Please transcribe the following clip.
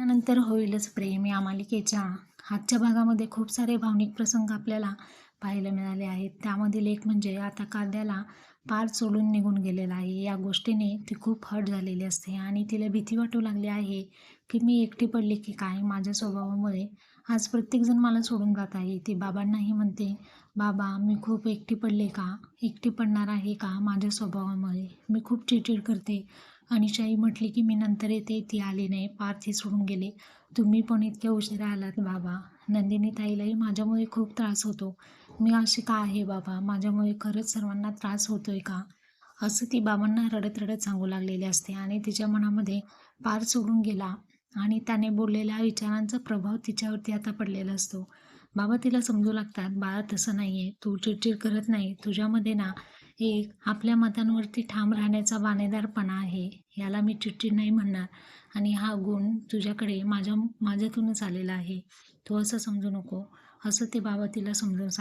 त्यानंतर होईलच प्रेम. या मालिकेच्या आजच्या भागामध्ये खूप सारे भावनिक प्रसंग आपल्याला पाहायला मिळाले आहेत. त्यामधील एक म्हणजे आता काद्याला पार सोडून निघून गेलेला आहे. या गोष्टीने ती खूप हट झालेली असते आणि तिला भीती वाटू लागली आहे की मी एकटी पडली की काय? माझ्या स्वभावामुळे आज प्रत्येकजण मला सोडून जात आहे. ती बाबांनाही म्हणते बाबा मी खूप एकटी पडले का? एकटी पडणार आहे का माझ्या स्वभावामुळे? मी खूप चिडचिड करते. अनिशाई म्हटली की मी नंतर येते. ती आली नाही. पार सोडून गेले. तुम्ही पण इतक्या उशिरा आलात बाबा. नंदिनी ताईलाही माझ्यामुळे खूप त्रास होतो. मी अशी का आहे बाबा? माझ्यामुळे खरंच सर्वांना त्रास होतोय का? असं ती बाबांना रडत रडत सांगू लागलेली असते आणि तिच्या मनामध्ये पार सोडून गेला आणि त्याने बोललेल्या विचारांचा प्रभाव तिच्यावरती आता पडलेला असतो. बाबा तिला समजू लागतात बाळा तसं नाही आहे तू चिडचिड करत नाही. तुझ्यामध्ये ना एक आपल्या मतांवरती ठाम राहण्याचा बाणेदारपणा आहे. याला मी चिडचिड नाही म्हणणार. आणि हा गुण तुझ्याकडे माझ्या माझ्यातूनच आलेला आहे. तू असं समजू नको. असं ते बाबा तिला समजून सांग